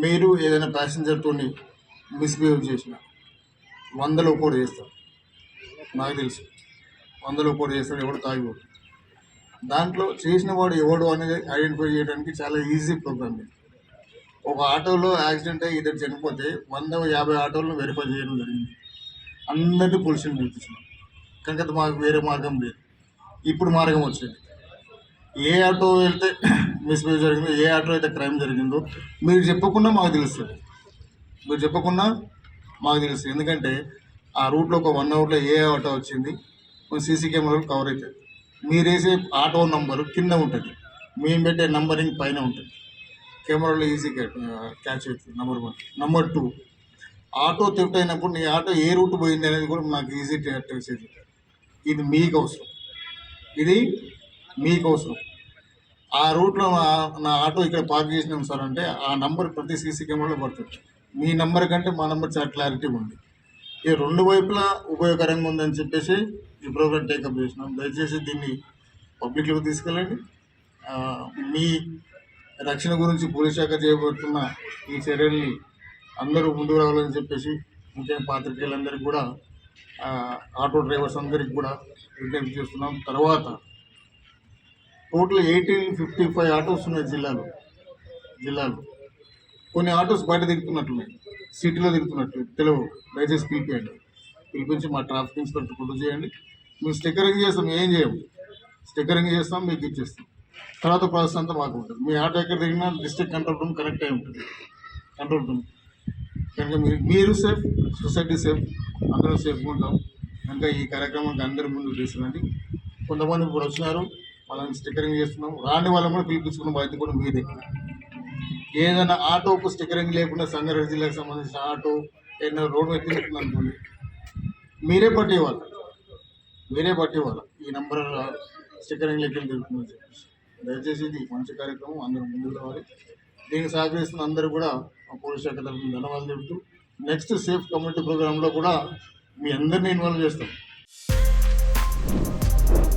మీరు ఏదైనా ప్యాసింజర్తో మిస్బిహేవ్ చేసిన వందలో కూడా చేస్తారు నాకు తెలుసు. వందలో కూడా చేస్తాడు ఎవడు తాగిపోడు. దాంట్లో చేసిన వాడు ఎవడు అనేది ఐడెంటిఫై చేయడానికి చాలా ఈజీ ప్రోగ్రామ్ ఇది. ఒక ఆటోలో యాక్సిడెంట్ అయ్యి ఇద్దరు చనిపోతే వంద యాభై ఆటోలను వెరిఫై చేయడం జరిగింది. అందరినీ పొల్యూషన్ పిలిపించినాం కనుక మాకు వేరే మార్గం లేదు. ఇప్పుడు మార్గం వచ్చింది. ఏ ఆటో వెళ్తే మిస్బిహేవ్ జరిగిందో. ఏ ఆటో అయితే క్రైమ్ జరిగిందో మీరు చెప్పకుండా మాకు తెలుస్తుంది మీరు చెప్పకుండా మాకు తెలుస్తుంది ఎందుకంటే ఆ రూట్లో ఒక వన్ అవర్లో ఏ ఆటో వచ్చింది సీసీ కెమెరాలు కవర్ అవుతుంది మీరు వేసే ఆటో నంబరు కింద ఉంటుంది. మేము పెట్టే నంబరింగ్ పైన ఉంటుంది. కెమెరాలో ఈజీ క్యాచ్ అవుతుంది. Number one number two auto theft అయినప్పుడు నీ ఆటో ఏ రూట్ పోయింది అనేది కూడా నాకు ఈజీ ట్రేస్ అవుతుంది ఇది మీకు అవసరం. ఇది మీకు అవసరం. ఆ రూట్లో నా- ఆటో ఇక్కడ పార్క్ చేసినాం సార్ అంటే ఆ నంబర్ ప్రతి సీసీ కెమెరాలో పడుతుంది. మీ నంబర్ కంటే మా నంబర్ చాలా క్లారిటీ ఉంది. ఈ రెండు వైపులా ఉపయోగకరంగా ఉందని చెప్పేసి ఈ ప్రోగ్రామ్ టేకప్ చేసినాం. దయచేసి దీన్ని పబ్లిక్లోకి తీసుకెళ్ళండి. మీ రక్షణ గురించి పోలీస్ శాఖ చేయబడుతున్న ఈ చర్యల్ని అందరూ ముందుకు రావాలని చెప్పేసి ముఖ్యంగా పాత్రికేయులందరికీ కూడా ఆటో డ్రైవర్స్ అందరికీ కూడా విజ్ఞప్తి చేస్తున్నాం. తర్వాత total eighteen fifty five autos ఉన్నాయి జిల్లాలో. జిల్లాలో. కొన్ని ఆటోస్ బయట దిగుతున్నట్లున్నాయి సిటీలో దిగుతున్నట్లు తెలియవు దయచేసి పిలిపియండి. పిలిపించి మా ట్రాఫిక్ ఇన్స్పెక్టర్ ఫోటో చేయండి. మేము స్టిక్కరింగ్ చేస్తాం ఏం చేయము. స్టిక్కరింగ్ చేస్తాం మీకు ఇచ్చేస్తాం. తర్వాత ప్రాసెస్ అంతా మాకు ఉంటుంది. మీ ఆటో ఎక్కడ దిగినా డిస్ట్రిక్ట్ కంట్రోల్ రూమ్ కనెక్ట్ అయి ఉంటుంది. Control room. కనుక మీరు మీరు సేఫ్ సొసైటీ సేఫ్ అందరూ సేఫ్గా ఉంటాం. కనుక ఈ కార్యక్రమానికి అందరి ముందు తీసుకురండి. కొంతమంది ఇప్పుడు వచ్చినారు. వాళ్ళని స్టిక్కరింగ్ చేస్తున్నాం. రాని వాళ్ళని కూడా పిలిపించుకున్న బాధ్యత కూడా మీదే ఏదైనా ఆటోకు స్టిక్కరింగ్ లేకుండా సంగారెడ్డి జిల్లాకు సంబంధించిన ఆటో ఏదైనా రోడ్డు మీద అనుకోండి మీరే పట్టేవాళ్ళు. మీరే పట్టేవాళ్ళు. ఈ నంబర్ స్టిక్కరింగ్ లెక్కలు తిరుగుతుందని చెప్పేసి. దయచేసి ఇది మంచి కార్యక్రమం అందరూ ముందుకు రావాలి. దీనికి సహకరిస్తున్న అందరూ కూడా మా పోలీస్ శాఖ తరఫున ధన్యవాదాలు చెబుతూ నెక్స్ట్ సేఫ్ కమ్యూనిటీ ప్రోగ్రాంలో కూడా మీ అందరినీ ఇన్వాల్వ్ చేస్తాం.